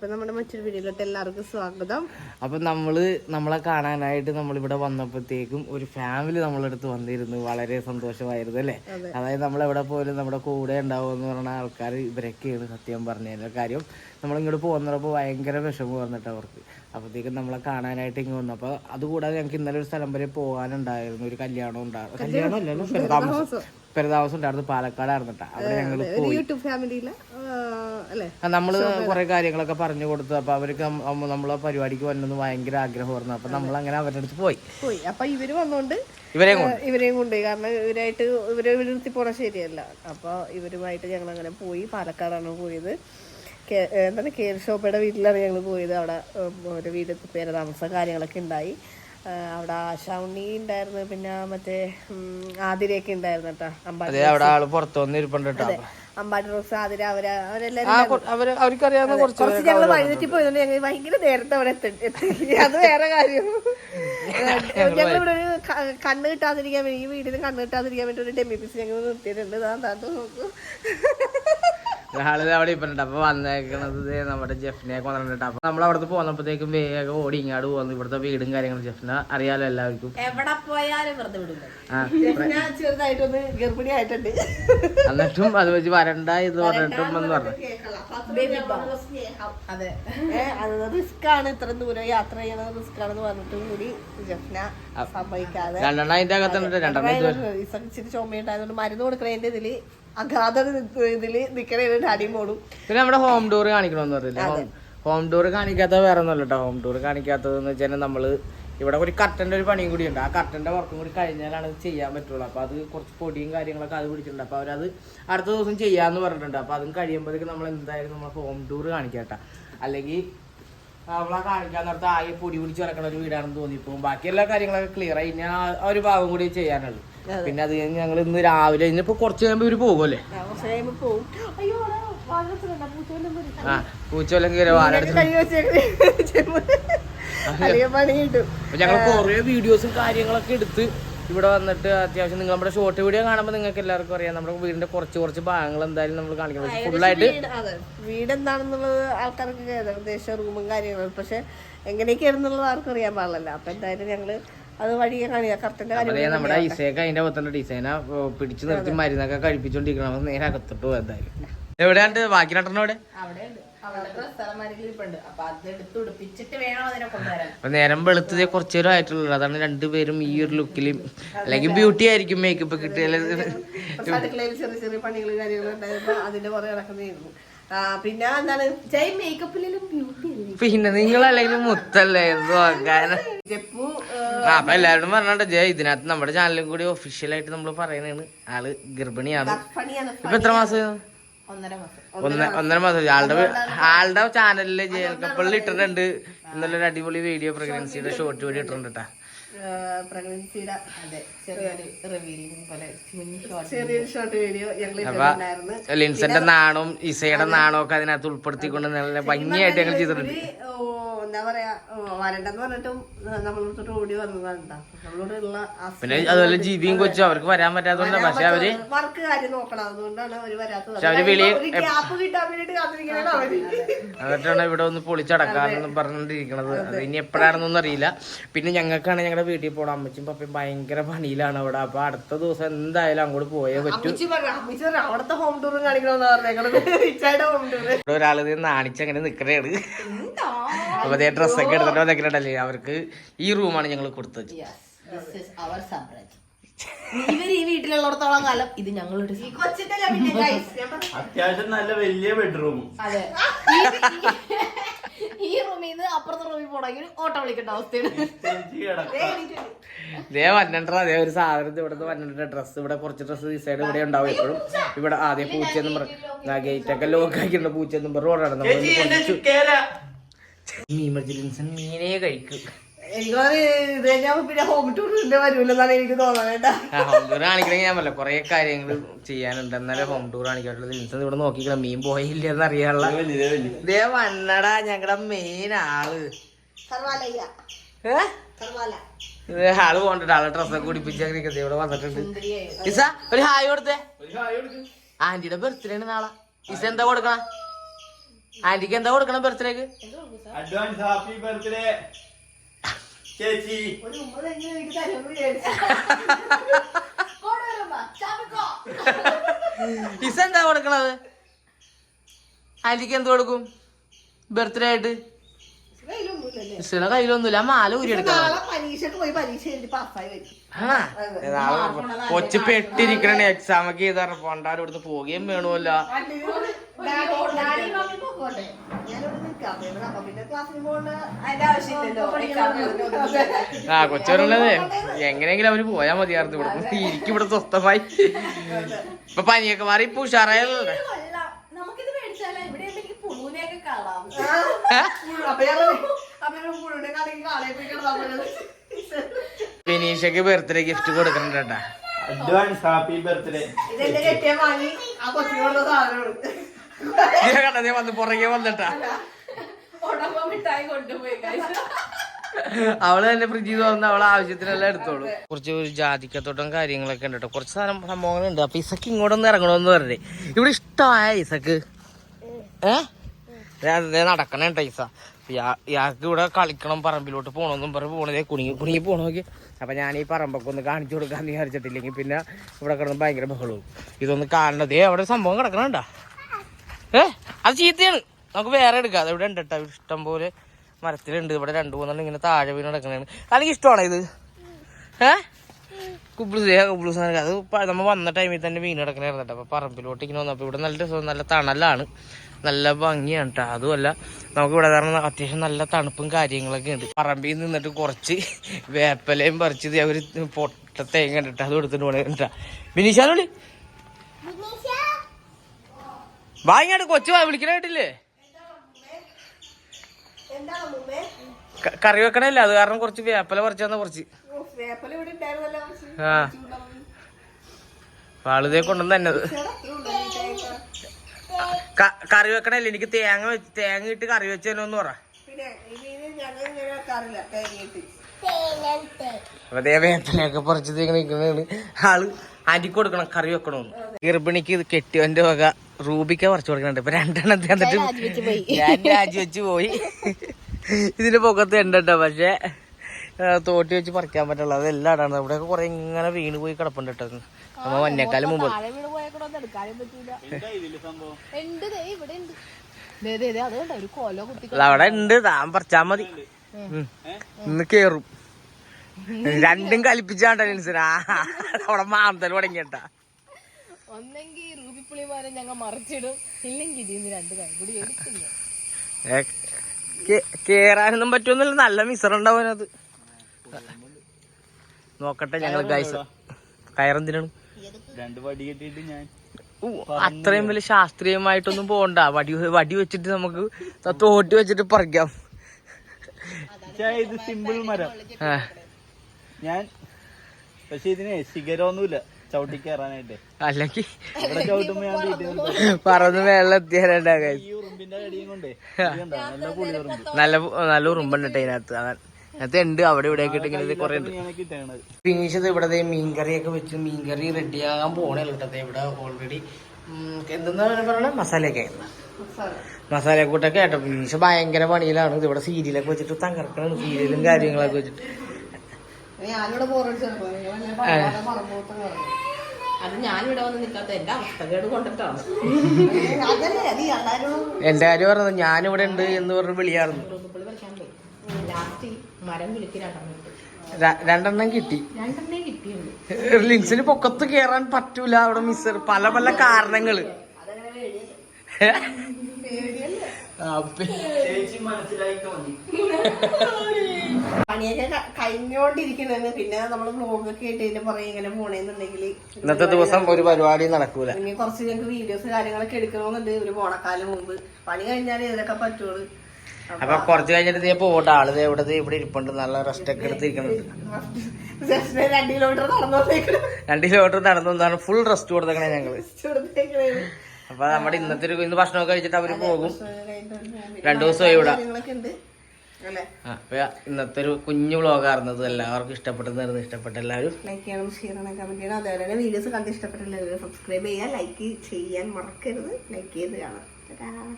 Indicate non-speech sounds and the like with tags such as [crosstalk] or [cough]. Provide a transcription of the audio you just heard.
അപ്പൊ നമ്മുടെ മറ്റൊരു വീഡിയോയിലോട്ട് എല്ലാവർക്കും സ്വാഗതം. അപ്പൊ നമ്മൾ നമ്മളെ കാണാനായിട്ട് നമ്മൾ ഇവിടെ വന്നപ്പോഴത്തേക്കും ഒരു ഫാമിലി നമ്മളെടുത്ത് വന്നിരുന്നു. വളരെ സന്തോഷമായിരുന്നു അല്ലേ? അതായത് നമ്മൾ എവിടെ പോലും നമ്മുടെ കൂടെ ഉണ്ടാവും എന്ന് പറഞ്ഞ ആൾക്കാർ ഇവരൊക്കെയാണ് സത്യം പറഞ്ഞതിന്റെ കാര്യം. നമ്മൾ ഇങ്ങോട്ട് പോകുന്നപ്പോൾ ഭയങ്കര വിഷമം വന്നിട്ട് അവർക്ക്. അപ്പോഴത്തേക്കും നമ്മളെ കാണാനായിട്ട് ഇങ്ങ് വന്നു. അപ്പൊ അതുകൂടാതെ ഞങ്ങൾക്ക് ഇന്നലെ ഒരു സ്ഥലം വരെ പോകാനുണ്ടായിരുന്നു. ഒരു കല്യാണം ഉണ്ടായിരുന്നു കല്യാണം. അല്ലല്ലോ പെരുതാമസം പെരുതാമസം ഉണ്ടായിരുന്നു പാലക്കാടായിരുന്നു കേട്ടോ അവിടെ ഞങ്ങൾ യൂട്യൂബ് ഫാമിലിയിൽ നമ്മൾ കുറെ കാര്യങ്ങളൊക്കെ പറഞ്ഞു കൊടുത്തു. അപ്പൊ അവർക്ക് നമ്മ- നമ്മ- നമ്മളെ പരിപാടിക്ക് വന്നത് ഭയങ്കര ആഗ്രഹമായിരുന്നു. അപ്പൊ നമ്മൾ അങ്ങനെ അവരുടെ അടുത്ത് പോയി. പോയി. അപ്പൊ ഇവർ വന്നോണ്ട് ഇവരെയും ഇവരെയും കൊണ്ടുപോയി. കാരണം ഇവരായിട്ട് ഇവരെ നിർത്തി പോണ ശരിയല്ല. അപ്പൊ ഇവരുമായിട്ട് ഞങ്ങൾ അങ്ങനെ പോയി. പാലക്കാടാണ് പോയത്. കേ- എന്താണ് കേർ ഷോപ്പയുടെ വീട്ടിലാണ് ഞങ്ങൾ പോയത്. അവിടെ ഒരു വീട് പേര് താമസം കാര്യങ്ങളൊക്കെ ഉണ്ടായി. അവിടെ ആശാവുണ്ണി ഉണ്ടായിരുന്നു പിന്നെ മറ്റേ ആതിരയൊക്കെ ഉണ്ടായിരുന്നു കേട്ടോ അമ്പാടി അവിടെ ആൾ ഇരിപ്പുണ്ട് കേട്ടോ. അമ്പാടി റോസ് ആതിര അവർ അവരെല്ലാരും അവർക്കറിയാവുന്ന കുറച്ച് കുറച്ച് ഞങ്ങൾ വഴിതെറ്റി പോയതുകൊണ്ട് ഞങ്ങൾ ഭയങ്കര നേരത്തെ അവിടെ എത്തി അത് വേറെ കാര്യം. ഞങ്ങൾ ഇവിടെ ഒരു കണ്ണ് കിട്ടാതിരിക്കാൻ വേണ്ടി ഈ വീടിന് കണ്ണ് കിട്ടാതിരിക്കാൻ വേണ്ടി ഒരു ഡെമി പീസ് ഞങ്ങൾ നിർത്തിയിട്ടുണ്ട്. താൻ താത്ത നോക്കൂ. ആൾ അവിടെ ഇപ്പുണ്ട് അപ്പൊ വന്നേക്കണത് നമ്മുടെ ജെഫിനെ കൊണ്ടിട്ട് അപ്പൊ നമ്മൾ അവിടുത്തെ പോന്നപ്പോഴത്തേക്കും വേഗം ഓടി ഇങ്ങാട് പോകുന്നു ഇവിടുത്തെ വീടും കാര്യങ്ങളും ജെഫിനെ അറിയാലോ എല്ലാവർക്കും. എവിടെ പോയാലും വെറുതെ വിടില്ല ചെറുതായിട്ടൊന്ന് ഗർഭിണി ആയിട്ടുണ്ട്. എന്നിട്ടും അത് വെച്ച് വരണ്ട ഇത് പറഞ്ഞിട്ടും എന്ന് പറഞ്ഞു അതെ. അത് റിസ്ക് ആണ്. ഇത്ര ദൂരം യാത്ര ചെയ്യണത് റിസ്ക് ആണെന്ന് പറഞ്ഞിട്ടും കൂടി ജഫ്ന സംഭവിക്കാതെ രണ്ടെണ്ണം അതിന്റെ അകത്തുണ്ട്. രണ്ടെണ്ണം ഇച്ചിരി ചുമയുണ്ടായതുകൊണ്ട് മരുന്ന് കൊടുക്കണതിന്റെ ഇതിൽ. അഗാധ ഇതിൽ നിക്കണ പിന്നെ നമ്മുടെ ഹോം ടൂർ കാണിക്കണമെന്ന് പറഞ്ഞില്ല ഹോം ഡോർ കാണിക്കാത്ത വേറെ ഒന്നല്ല കേട്ടോ ഹോം ഡോർ കാണിക്കാത്തതെന്ന് വെച്ചാൽ നമ്മൾ ഇവിടെ ഒരു കർട്ടന്റെ ഒരു പണിയും കൂടി ഉണ്ട്. ആ കർട്ടന്റെ വർക്കും കൂടി കഴിഞ്ഞാലാണ് ഇത് ചെയ്യാൻ പറ്റുള്ളൂ. അപ്പൊ അത് കുറച്ച് പൊടിയും കാര്യങ്ങളൊക്കെ അത് പിടിച്ചിട്ടുണ്ട്. അപ്പൊ അവരത് അടുത്ത ദിവസം ചെയ്യാന്ന് പറഞ്ഞിട്ടുണ്ട്. അപ്പൊ അതും കഴിയുമ്പോഴേക്കും നമ്മൾ എന്തായാലും നമ്മൾ ഹോം ടൂർ കാണിക്കാട്ട. അല്ലെങ്കിൽ അവളെ കാണിക്കാൻ നേരത്തെ ആകെ പൊടി പിടിച്ച് കിടക്കണ ഒരു വീടാണെന്ന് തോന്നിപ്പോകും ബാക്കി എല്ലാ കാര്യങ്ങളൊക്കെ ക്ലിയർ ആയി. ഇനി ആ ഒരു ഭാഗം കൂടി ചെയ്യാനുള്ളൂ പിന്നെ അത് കഴിഞ്ഞ് ഞങ്ങൾ ഇന്ന് രാവിലെ ഇന്നിപ്പോ കുറച്ച് കഴിയുമ്പോൾ ഇവർ പോകുമല്ലേ കഴിയുമ്പോ. ആ പൂച്ചോലം കയറി ഞങ്ങൾ കൊറേ വീഡിയോസും കാര്യങ്ങളൊക്കെ എടുത്ത് ഇവിടെ വന്നിട്ട് അത്യാവശ്യം നിങ്ങൾ നമ്മുടെ ഷോർട്ട് വീഡിയോ കാണുമ്പോൾ നിങ്ങൾക്ക് എല്ലാവർക്കും അറിയാം. നമ്മുടെ വീടിന്റെ കുറച്ച് കുറച്ച് ഭാഗങ്ങൾ എന്തായാലും നമ്മൾ കാണിക്കണം ഫുള്ളായിട്ട് വീട് അതെ. വീട് എന്താണെന്നുള്ളത് ആൾക്കാർക്ക് ഏകദേശം റൂമും കാര്യങ്ങളും. പക്ഷെ എങ്ങനെയൊക്കെയാണെന്നുള്ളത് ആർക്കും അറിയാൻ പാടില്ലല്ലോ. അപ്പൊ എന്തായാലും ഞങ്ങൾ അത് വഴിയെ കാണിക്കാം. കറക്റ്റിന്റെ കാര്യം നമ്മുടെ ഐസയൊക്കെ അതിന്റെ പുറത്തുള്ള ഡിസൈന പിടിച്ചു നിർത്തി മരുന്നൊക്കെ കഴിപ്പിച്ചോണ്ടിരിക്കണം. നേരെ അകത്തോട്ട് എന്തായാലും. എവിടെയാണ്ട്? ബാക്കി രണ്ടെണ്ണം അവിടെ ഉണ്ട് അവിടെ ഡ്രസ് അലമാരിയിൽ ഇരിപ്പുണ്ട് അപ്പൊ നേരം വെളുത്തതേ കുറച്ചേരം ആയിട്ടുള്ളൂ. അതാണ് രണ്ടുപേരും ഈ ഒരു ലുക്കിലും അല്ലെങ്കിൽ ബ്യൂട്ടി ആയിരിക്കും മേക്കപ്പ് അടുക്കളയിൽ ചെറിയ ചെറിയ പണികൾ കാര്യങ്ങളും ഉണ്ടായപ്പോ അതിന്റെ പുറകെ നടക്കുന്നതായിരുന്നു. പിന്നെ എന്താണ്? ജയ് മേക്കപ്പിലും ബ്യൂട്ടി അല്ലേ? പിന്നെ നിങ്ങൾ മുത്തല്ലേ എന്തോ ജപ്പു അപ്പൊ എല്ലാവരും പറഞ്ഞോണ്ട് ജയ് ഇതിനകത്ത് നമ്മുടെ ചാനലും കൂടി ഒഫീഷ്യൽ ആയിട്ട് നമ്മൾ പറയുന്നതാണ്. ആൾ ഗർഭിണിയാണ്. ഇപ്പൊ എത്ര മാസം? ഒന്നര മാസം. ഒന്ന ഒന്നര മാസം. ആളുടെ ആളുടെ ചാനലിൽ ജയിൽ കപ്പലിൽ ഇട്ടിട്ടുണ്ട്. ഇന്നലെ ഒരു അടിപൊളി വീഡിയോ പ്രഗ്നൻസിയുടെ ഷോർട്ട് വീഡിയോ ഇട്ടിട്ടുണ്ട് ട്ടാ. പ്രഗ്നൻസിയുടെ അതെ ചെറിയൊരു റിവീലിംഗ് പോലെ ചെറിയൊരു ഷോർട്ട് വീഡിയോ ഞങ്ങൾ ലിൻസന്റെ നാണവും ഇസയുടെ നാണവും ഒക്കെ അതിനകത്ത് ഉൾപ്പെടുത്തിക്കൊണ്ട് നല്ല ഭംഗിയായിട്ട് ഞങ്ങൾ ചെയ്തിട്ടുണ്ട് എന്താ പറയാ ഓ, വരണ്ടെന്ന് പറഞ്ഞിട്ടും നമ്മളോട് ഓടി വന്നതാണ് ട്ടോ. നമ്മളോട് ഉള്ള പിന്നെ അതുപോലെ ജീവിയും കൊച്ചും അവർക്ക് വരാൻ പറ്റാത്തതുകൊണ്ട് പക്ഷെ അവർ വർക്ക് കാര്യം നോക്കണം. അതുകൊണ്ടാണ് അവർ വരാത്തത്. ഗ്യാപ്പ് കിട്ടാൻ വേണ്ടിട്ട് അവർ. എന്നിട്ടാണ് ഇവിടെ ഒന്ന് പൊളിച്ചടക്കാന്ന് പറഞ്ഞോണ്ടിരിക്കണത്. അത്. ഇനി എപ്പോഴാണെന്നൊന്നും അറിയില്ല. പിന്നെ ഞങ്ങൾക്കാണ് ഞങ്ങളുടെ വീട്ടിൽ പോകണം അമ്മച്ചും പപ്പയും ഭയങ്കര പണിയിലാണ് അവിടെ. അപ്പൊ അടുത്ത ദിവസം എന്തായാലും അങ്ങോട്ട് പോയേ പറ്റൂ. അവിടുത്തെ ഹോം ടൂറും കാണിക്കണമെന്ന് പറഞ്ഞേക്കണത് ഇത് നാണിച്ചങ്ങനെ നിക്കണേണ്. അപ്പൊ അതേ ഡ്രസ്സൊക്കെ എടുത്തിട്ട് നിക്കണല്ലേ അവർക്ക് ഈ റൂമാണ് ഞങ്ങൾ കൊടുത്തത് ഇവർ ഈ വീട്ടിലുള്ളിടത്തോളം കാലം ഇത് ഞങ്ങളുടെ. അത്യാവശ്യം നല്ല വലിയ ബെഡ്റൂം അതെ. ഈ റൂമിൽ നിന്ന് അപ്പുറത്തെ റൂമിൽ പോണെങ്കിൽ ഓട്ടോ വിളിക്കേണ്ട അവസ്ഥയാണ്. ഇതേ വന്നിട്ട് അതേ ഒരു സാധനത്തിൽ ഇവിടെ വന്നിട്ട് ഡ്രസ്സ് ഇവിടെ കുറച്ച് ഡ്രസ്സ് ഈ സൈഡ് ഇവിടെ ഉണ്ടാവും എപ്പോഴും. ഇവിടെ ആദ്യം പൂച്ചയെന്നും പറഞ്ഞു ഗേറ്റ് ഒക്കെ ലോക്ക് ആക്കിയിട്ടുണ്ട്. പൂച്ചയെന്നും പറഞ്ഞു റോഡാണ് നമ്മൾ മീമർജിൻസൺ മീനേ കഴിക്കും ഹോം ടൂർ കാണിക്കണമെങ്കിൽ ഞാൻ പറഞ്ഞ കുറെ കാര്യങ്ങൾ ചെയ്യാനുണ്ട്. എന്നാലേ ഹോം ടൂർ കാണിക്കാറുള്ളൂ ലിൻസൺ ഇവിടെ നോക്കിക്കണം മീൻ പോയില്ല എന്ന് അറിയാനുള്ള ഇതേ വന്നടാ ഞങ്ങളുടെ മെയിൻ ആൾ. ആൾ പോകണ്ട ആളെ ഡ്രസ്സൊക്കെ കുടിപ്പിച്ചേ ഇവിടെ വന്നിട്ടുണ്ട്. ഇസ ഒരു ഹായ് കൊടുത്തേ. ആന്റിയുടെ ബർത്ത്ഡേ ആണ് നാളെ. ഇസ എന്താ കൊടുക്കണ? ആന്റിക്ക് എന്താ കൊടുക്കണം ബർത്ത്ഡേക്ക് അഡ്വാൻസ് ഹാപ്പി ബർത്ത്ഡേ. ചേച്ചി. ഇസ എന്താ കൊടുക്കണത്? അലിക്ക് എന്ത് കൊടുക്കും? ബർത്ത്ഡേ ആയിട്ട്? ഇസയുടെ കയ്യിലൊന്നുമില്ല. ആ മാല ഊരി എടുക്കാം നാളെ പരീക്ഷക്ക് പോയി പരീക്ഷ എഴുതി പാസ്സായി വരും. കൊച്ചു പെട്ടിരിക്കണേ എക്സാമൊക്കെ ചെയ്താൽ പോണ്ടാരും ഇവിടുന്ന് പോവുകയും വേണമല്ലോ ആ കൊച്ചുള്ളത് എങ്ങനെയെങ്കിലും അവർ പോയാ മതിയായിരുന്നു ഇവിടെ. ഇരിക്കും ഇവിടെ സ്വസ്ഥമായി. ഇപ്പൊ പനിയൊക്കെ മാറി ഇപ്പൊ ഉഷാറായല്ലേ. ബിനീഷക്ക് ബർത്ത്ഡേ ഗിഫ്റ്റ് കൊടുക്കുന്നുണ്ട് അഡ്വാൻസ് ഹാപ്പി ബർത്ത്ഡേ ഇതെന്റെ കെട്ടിയ വാങ്ങി ആ കൊച്ചിനുള്ള വന്ന് പുറകെ വന്നിട്ടാ. അവൾ തന്നെ ഫ്രിഡ്ജിൽ തുറന്ന് അവളെ ആവശ്യത്തിനെല്ലാം എടുത്തോളൂ. കുറച്ച് ഒരു ജാതിക്കത്തോട്ടം കാര്യങ്ങളൊക്കെ ഉണ്ട് കേട്ടോ കുറച്ച് സാധനം സംഭവങ്ങളുണ്ട്. അപ്പൊ ഇസക്ക് ഇങ്ങോട്ടൊന്ന് ഇറങ്ങണമെന്ന് പറഞ്ഞേ ഇവിടെ ഇഷ്ടമായ ഇസക്ക്. ഏ? ഞാൻ ദേ നടക്കണേ കേട്ടോ ഇസ. ഇയാൾക്ക് ഇവിടെ കളിക്കണം പറമ്പിലോട്ട് പോകണമെന്നും പറഞ്ഞ് പോണതേ കുണുങ്ങി കുണുങ്ങി പോകണമെങ്കിൽ അപ്പൊ ഞാൻ ഈ പറമ്പൊക്കെ ഒന്ന് കാണിച്ചു കൊടുക്കാന്ന് വിചാരിച്ചിട്ടില്ലെങ്കിൽ പിന്നെ ഇവിടെ കിടന്ന് ഭയങ്കര ബഹളവും. ഇതൊന്ന് കാണണതേ അവിടെ സംഭവം കിടക്കണണ്ട? ഏ? അത് ചീത്തയാണ്. നമുക്ക് വേറെ എടുക്കാം. ഇവിടെ ഉണ്ട് കേട്ടോ ഇഷ്ടം പോലെ മരത്തിലുണ്ട്. ഇവിടെ രണ്ടു മൂന്നെണ്ണം ഇങ്ങനെ താഴെ വീണ് കിടക്കണതാണ് അല്ലെങ്കിൽ ഇഷ്ടമാണോ ഇത്? ഏ? കുബ്ലൂസ് കുബ്ലൂസ് അത് നമ്മൾ നമ്മ വന്ന ടൈമിൽ തന്നെ വീണ് കിടക്കണായിരുന്നു അപ്പൊ പറമ്പിലോട്ട് ഇങ്ങനെ വന്നപ്പോൾ ഇവിടെ നല്ല രസം നല്ല തണലാണ്. നല്ല ഭംഗിയാണ് കേട്ടോ അതുമല്ല നമുക്ക് ഇവിടെ കാരണം അത്യാവശ്യം നല്ല തണുപ്പും കാര്യങ്ങളൊക്കെ ഉണ്ട്. പറമ്പിൽ നിന്നിട്ട് കുറച്ച് വേപ്പലയും പറിച്ചത് അവർ പൊട്ട തേങ്ങ കണ്ടിട്ട് അത് എടുത്തിട്ട് പോണേ കേട്ടാ ബിനീഷാനോളി വാങ്ങിയാട് കൊച്ചു വാ വിളിക്കണായിട്ടില്ലേ എന്താണ് മുമ്പേ ക- കറി വെക്കണില്ല? അത് കാരണം കുറച്ച് വേപ്പല പറിച്ചു. തന്ന കുറച്ച് വേപ്പല ഇവിടെ ഉണ്ടായിരുന്നല്ലോ കുറച്ച്. ആ. വാളുതേ കൊണ്ടുവന്ന് തന്നത്. കറി വെക്കണല്ലേ? എനിക്ക് തേങ്ങ വെച്ച് തേങ്ങ ഇട്ട് കറി വെച്ച് തന്നെ ഒന്ന് പറ അപ്പൊ ദേ വേപ്പലയൊക്കെ പറിച്ച് തേങ്ങ നിൽക്കുന്നതാണ് ആൾ ആന്റിക്ക് കൊടുക്കണം കറി വെക്കണമെന്ന് ഗർഭിണിക്ക് ഇത് കെട്ടിയവന്റെ വക റൂബിക്ക പറിച്ചു കൊടുക്കണുണ്ട്. ഇപ്പൊ രണ്ടെണ്ണത്തി എന്നിട്ട് ഞാൻ രാജിവെച്ച് പോയി. ഇതിന്റെ പൊക്കത്ത് ഉണ്ടോ പക്ഷെ തോട്ടി വെച്ച് പറിക്കാൻ പറ്റുള്ളൂ. അതെല്ലാം ഇടാണ് ഇവിടെ കുറെ ഇങ്ങനെ വീണ് പോയി കിടപ്പുണ്ട് കേട്ടോ. നമ്മ മഞ്ഞക്കാലം മുമ്പ്. താഴെ വീണ് പോയേക്കണോന്ന് എടുക്കാനും ദേ ഇവിടെ ഉണ്ട്. ദേ ദേ ദേ അത് ഒരു കൊല കുത്തി അവിടെ ഉണ്ട്. താൻ പറിച്ചാ മതി. ഉം. ഇന്ന് കേറും. രണ്ടും കലിപ്പിച്ചാണ്ട അവിടെ മാന്തൽ തുടങ്ങിയട്ടാ. ഒന്നെങ്കിൽ റൂബിപ്പുളിമാരെ ഞങ്ങൾ മറിച്ചിടും. ഇല്ലെങ്കിൽ ഇതിന് രണ്ട് കൈ കൂടി എടുക്കുന്നു കേറാനൊന്നും പറ്റുമെന്നല്ല നല്ല മിസറുണ്ടാവും അത് നോക്കട്ടെ ഞങ്ങൾ ഗൈസ് കയറെന്തിനാണ്? രണ്ട് വടി കെട്ടിയിട്ട് ഞാൻ അത്രയും വലിയ ശാസ്ത്രീയമായിട്ടൊന്നും പോണ്ട. വടി വടി വെച്ചിട്ട് നമുക്ക് തോട്ടി വെച്ചിട്ട് പറിക്കാം. ഇത് സിമ്പിൾ മരം. ഞാൻ പക്ഷെ ഇതിന് ശിഖരമൊന്നുമില്ല ചവിട്ടി കയറാനായിട്ട് അല്ലെങ്കിൽ ഇവിടെ ചവിട്ടുമ്പോ ഞാൻ. പറന്ന് മേളിൽ എത്തിയാലുണ്ടാ ഈ ഉറുമ്പിന്റെ കടിയും കൊണ്ടേ. നല്ല പുളി ഉറുമ്പ്. നല്ല നല്ല ഉറുമ്പുണ്ട് അതിനകത്ത് അതാ അതിനകത്ത് ഉണ്ട്. അവിടെ ഇവിടെ ഒക്കെ ഇങ്ങനെ കുറെ ഉണ്ട്. ഞാൻ കിട്ടണത്. ഫിനിഷ് ഇവിടെ ദേ മീൻകറിയൊക്കെ വെച്ച്. മീൻകറി റെഡിയാകാൻ പോണേ കേട്ടോ. ദേ ഇവിടെ ഓൾറെഡി എന്തെന്നാ പറയണേ? മസാലയൊക്കെ. മസാല. കൂട്ടൊക്കെ കേട്ടോ ഫിനിഷ് ഭയങ്കര പണിയിലാണ്. ഇത് ഇവിടെ സീരിയലൊക്കെ വെച്ചിട്ട് തകർക്കണം സീരിയലും കാര്യങ്ങളൊക്കെ വെച്ചിട്ട്. ഞാനിവിടെ ബോറടിച്ചപ്പോ അത് ഞാനിവിടെ വന്ന് നിൽക്കാത്ത എന്റെ അവസ്ഥകേട് കൊണ്ടിട്ടാണ്. എല്ലാരും കാര്യം പറഞ്ഞത് ഞാനിവിടെ ഉണ്ട് എന്ന് പറഞ്ഞ് വിളിയായിരുന്നു രണ്ടെണ്ണം കിട്ടി. ലിൻസിന് പൊക്കത്ത് കേറാൻ പറ്റൂല അവിടെ മിസ് പല പല കാരണങ്ങൾ. ആ, [laughs] പണിയൊക്കെ കഴിഞ്ഞോണ്ടിരിക്കുന്നത് പിന്നെ നമ്മൾ വ്ലോഗൊക്കെ ആയിട്ട് പറയും ഇങ്ങനെ പോണേന്നുണ്ടെങ്കിൽ ഇന്നത്തെ ദിവസം ഒരു പരിപാടി നടക്കൂല. ഇനി കുറച്ച് ഞങ്ങൾക്ക് വീഡിയോസ് കാര്യങ്ങളൊക്കെ എടുക്കണമെന്നുണ്ട് ഒരു ഓണക്കാലം മുമ്പ്. പണി കഴിഞ്ഞാലേ ഇതിനൊക്കെ പറ്റുള്ളൂ. അപ്പൊ കുറച്ച് കഴിഞ്ഞിട്ട് നീ പോട്ടെ ആൾ ഇവിടെ ഇവിടെ ഇരിപ്പുണ്ട്. നല്ല റെസ്റ്റ് ഒക്കെ എടുത്തിരിക്കുന്നുണ്ട് രണ്ട് കിലോമീറ്റർ നടന്നോട്ടേക്കണം രണ്ട് കിലോമീറ്റർ നടന്നു. ഫുൾ റെസ്റ്റ് കൊടുത്തേക്കണേ ഞങ്ങൾ. അപ്പൊ നമ്മുടെ ഇന്നത്തെ ഒരു ഇന്ന് ഭക്ഷണമൊക്കെ കഴിച്ചിട്ട് അവർ പോകും. രണ്ടു ദിവസമായി ഇവിടെ. ഇന്നത്തെ ഒരു കുഞ്ഞു വ്ളോഗായിരുന്നത് എല്ലാവർക്കും ഇഷ്ടപ്പെട്ടതായിരുന്നു ഇഷ്ടപ്പെട്ട എല്ലാവരും ലൈക്ക് ചെയ്യണം ഷെയർ ചെയ്യണം കമന്റ് ചെയ്യണം. അതേപോലെ തന്നെ വീഡിയോസ് കണ്ട് ഇഷ്ടപ്പെട്ടില്ല സബ്സ്ക്രൈബ് ചെയ്യാൻ ലൈക്ക് ചെയ്യാൻ മറക്കരുത്. ലൈക്ക് ചെയ്ത് കാണാം.